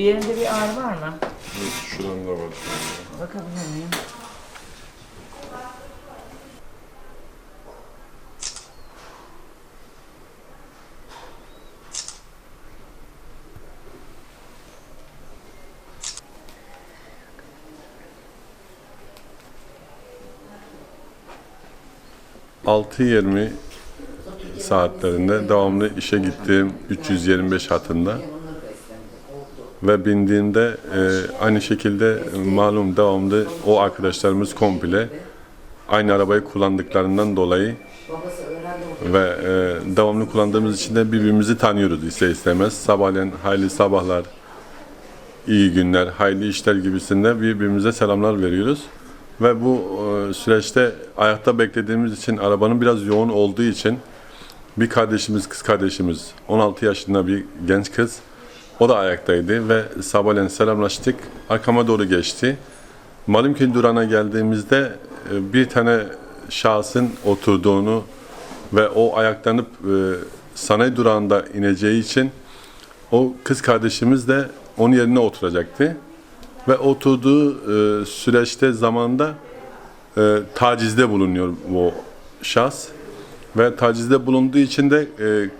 Bir yerinde bir ağrı var mı? Evet, şuramda var. Bakabilir miyim? anda. 6.20 saatlerinde devamlı işe gittiğim 325 hatında ve bindiğimde e, aynı şekilde e, malum devamlı o arkadaşlarımız komple aynı arabayı kullandıklarından dolayı ve e, devamlı kullandığımız için de birbirimizi tanıyoruz ise istemez. Sabahleyin hayırlı sabahlar, iyi günler, hayırlı işler gibisinde birbirimize selamlar veriyoruz. Ve bu e, süreçte ayakta beklediğimiz için arabanın biraz yoğun olduğu için bir kardeşimiz, kız kardeşimiz, 16 yaşında bir genç kız. O da ayaktaydı ve sabahleyin selamlaştık. Arkama doğru geçti. Malimköy durağına geldiğimizde e, bir tane şahsın oturduğunu ve o ayaklanıp e, sanayi durağında ineceği için o kız kardeşimiz de onun yerine oturacaktı. Ve oturduğu e, süreçte zamanda tacizde bulunuyor bu şahs. Ve tacizde bulunduğu için de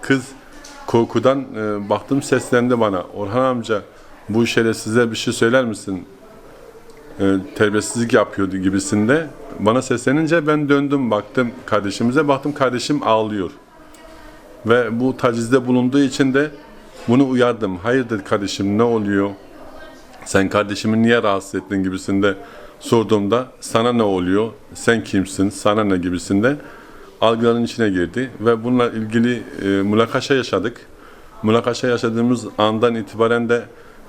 kız korkudan e, baktım seslendi bana. Orhan amca bu şerefsize bir şey söyler misin? E, terbiyesizlik yapıyordu gibisinde. Bana seslenince ben döndüm baktım kardeşimize. Baktım kardeşim ağlıyor. Ve bu tacizde bulunduğu için de bunu uyardım. Hayırdır kardeşim ne oluyor? Sen kardeşimi niye rahatsız ettin gibisinde sorduğumda sana ne oluyor? Sen kimsin? Sana ne gibisinde algıların içine girdi ve bununla ilgili e, mülakaşa yaşadık. Mülakaşa yaşadığımız andan itibaren de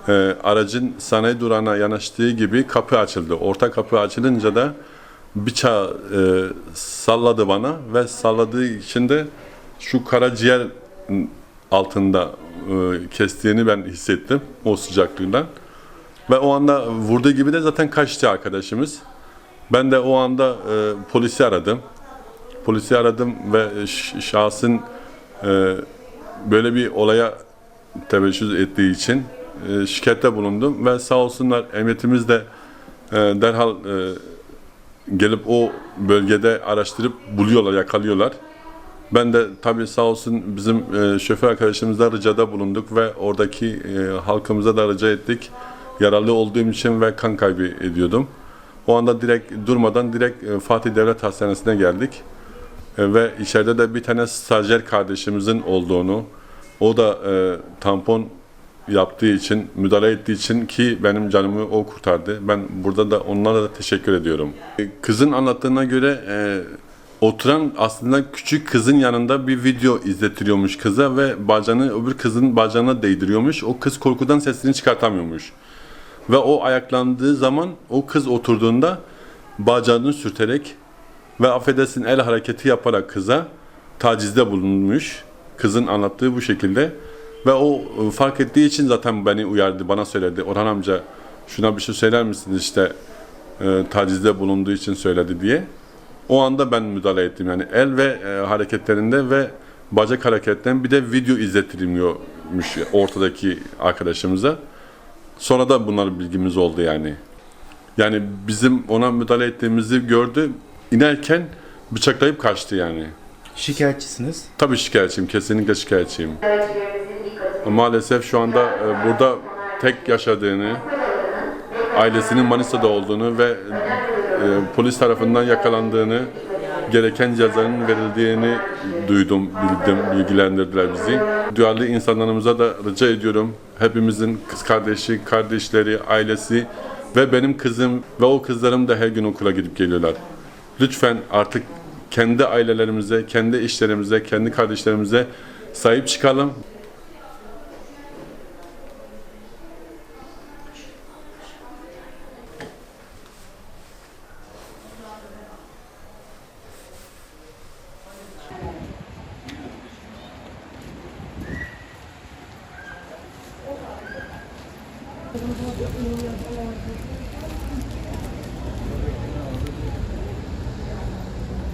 e, aracın sanayi durağına yanaştığı gibi kapı açıldı. Orta kapı açılınca da bıçağı e, salladı bana ve salladığı için de şu karaciğer altında e, kestiğini ben hissettim o sıcaklığından. Ve o anda vurduğu gibi de zaten kaçtı arkadaşımız. Ben de o anda e, polisi aradım. Polisi aradım ve şahsın e, böyle bir olaya teveccüh ettiği için e, şikayette bulundum ve sağ olsunlar emniyetimiz de e, derhal e, gelip o bölgede araştırıp buluyorlar, yakalıyorlar. Ben de tabii sağ olsun bizim e, şoför arkadaşımızla ricada bulunduk ve oradaki e, halkımıza da rica ettik. Yaralı olduğum için ve kan kaybı ediyordum. O anda direkt durmadan direkt e, Fatih Devlet Hastanesi'ne geldik. E, ve içeride de bir tane stajyer kardeşimizin olduğunu, o da e, tampon yaptığı için, müdahale ettiği için ki benim canımı o kurtardı. Ben burada da onlara da teşekkür ediyorum. E, Kızın anlattığına göre e, oturan aslında küçük kızın yanında bir video izletiriyormuş kıza ve bacağını öbür kızın bacağına değdiriyormuş. O kız korkudan sesini çıkartamıyormuş. Ve o ayaklandığı zaman o kız oturduğunda bacağını sürterek ve affedersin el hareketi yaparak kıza tacizde bulunmuş. Kızın anlattığı bu şekilde. Ve o e, fark ettiği için zaten beni uyardı, bana söyledi. Orhan amca şuna bir şey söyler misin işte e, tacizde bulunduğu için söyledi diye. O anda ben müdahale ettim yani el ve e, hareketlerinde ve bacak hareketten bir de video izletilmiyormuş ortadaki arkadaşımıza. Sonra da bunlar bilgimiz oldu yani. Yani bizim ona müdahale ettiğimizi gördü. İnerken bıçaklayıp kaçtı yani. Şikayetçisiniz. Tabii şikayetçiyim, kesinlikle şikayetçiyim. Maalesef şu anda e, burada tek yaşadığını, ailesinin Manisa'da olduğunu ve e, polis tarafından yakalandığını, gereken cezanın verildiğini duydum, bildim, bilgilendirdiler bizi. Duyarlı insanlarımıza da rica ediyorum. Hepimizin kız kardeşi, kardeşleri, ailesi ve benim kızım ve o kızlarım da her gün okula gidip geliyorlar lütfen artık kendi ailelerimize, kendi işlerimize, kendi kardeşlerimize sahip çıkalım. Thank you.